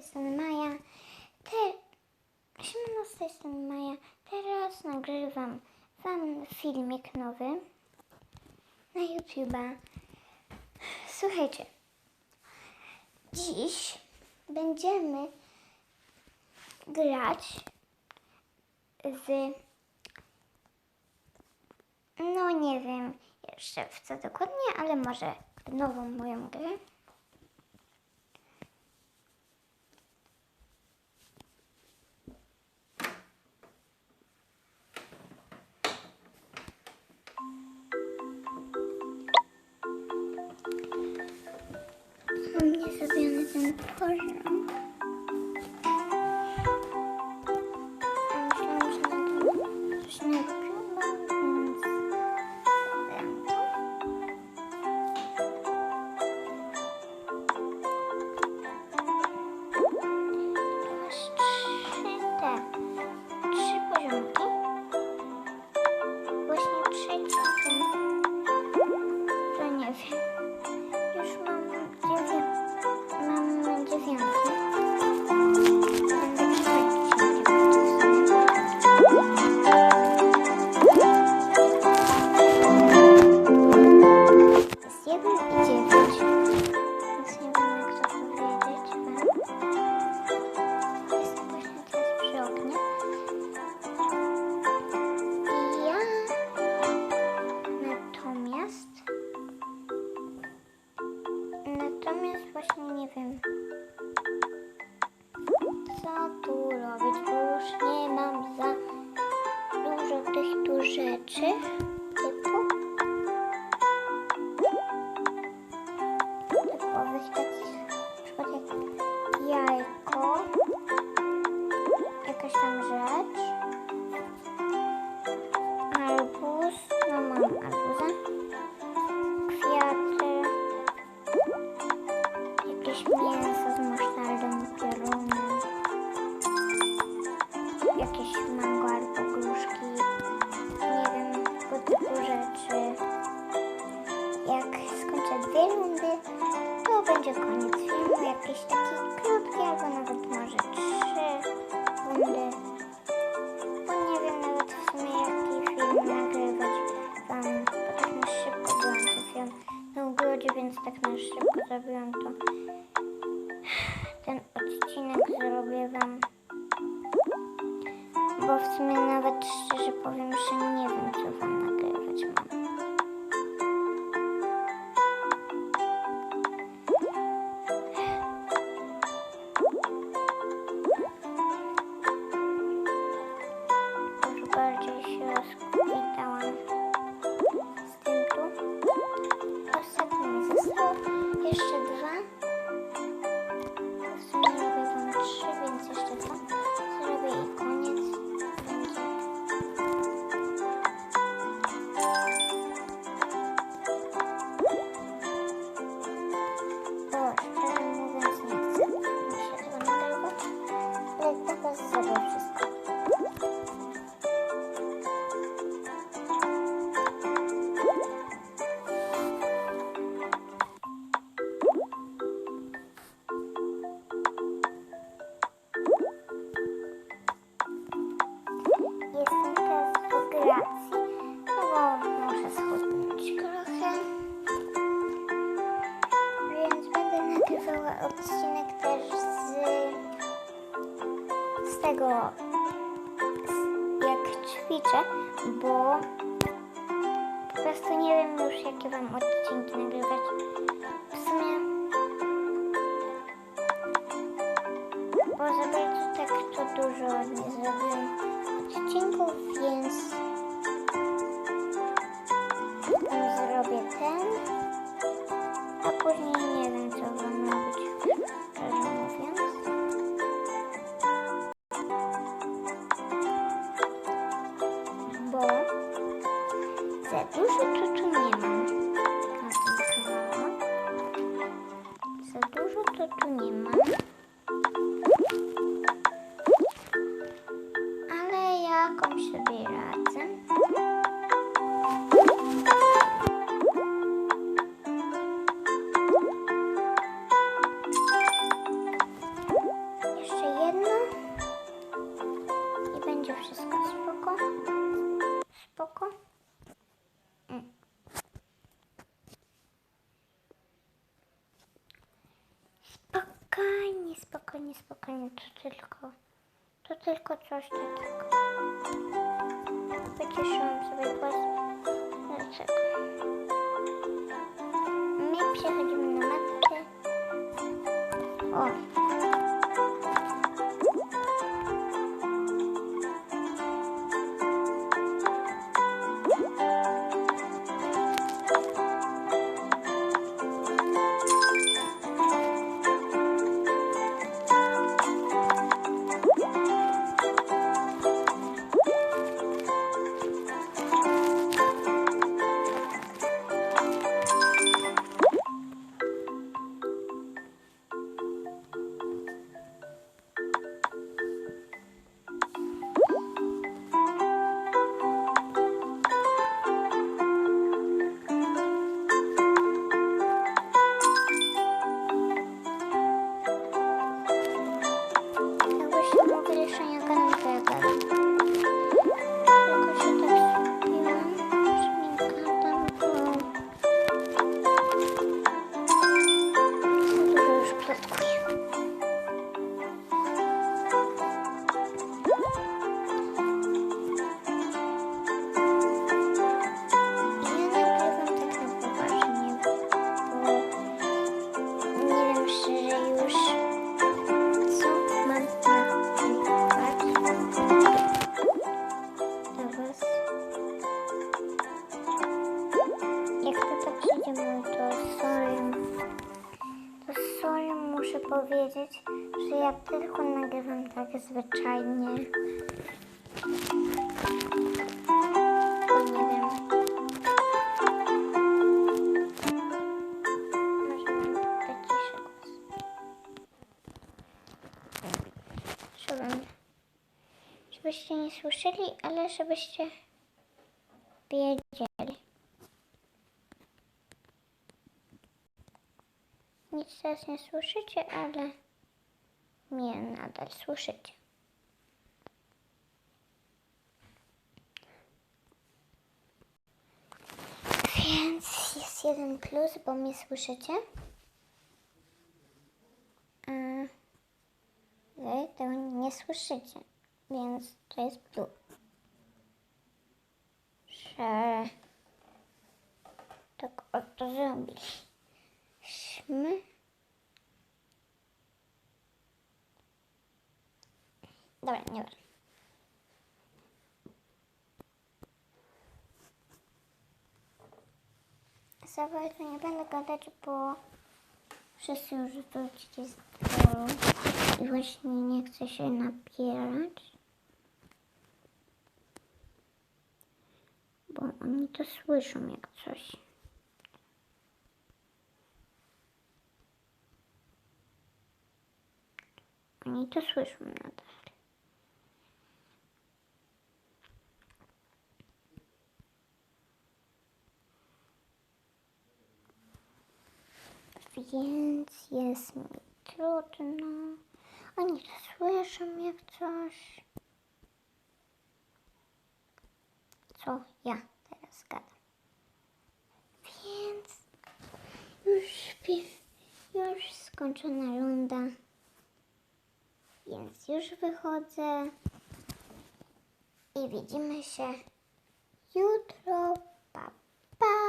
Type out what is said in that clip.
tej strony Maja. Te... Siemano, z tej strony Maja. Teraz nagrywam Wam filmik nowy na YouTube'a. Słuchajcie, dziś będziemy grać z... No nie wiem jeszcze w co dokładnie, ale może w nową moją grę. Bye. właśnie nie wiem. Co tu robić, bo już nie mam za dużo tych tu rzeczy. nagrywać wam tak na szybko byłam trafiłam na ogrodzie, więc tak na szybko zrobiłam to. Yaşadım. tego, jak ćwiczę, bo po prostu nie wiem już, jakie wam odcinki nagrywać. W sumie... Bo za bardzo tak to dużo nie zrobiłem odcinków, więc... Zrobię ten, a później zaten. Spokojnie, spokojnie, to tylko, to tylko coś takiego. Wyciszyłam sobie głos. Dlaczego? My przechodzimy na matkę. O! Powiedzieć, że ja tylko nagrywam tak zwyczajnie. Nie wiem. Żebym, żebyście nie słyszeli, ale żebyście wiedzieli. Nic teraz nie słyszycie, ale mnie nadal słyszycie. Więc jest jeden plus, bo mnie słyszycie. A wy tego nie słyszycie, więc to jest plus. Że tak oto zrobiliśmy. Dobra, nie wiem. Za bardzo nie będę gadać, bo wszyscy już wrócili z dworu i właśnie nie chcę się napierać. Bo oni to słyszą jak coś. Oni to słyszą nadal. Więc jest mi trudno. Oni to słyszą jak coś. Co ja teraz gadam. Więc już już skończona runda. Więc już wychodzę i widzimy się jutro. Pa, pa.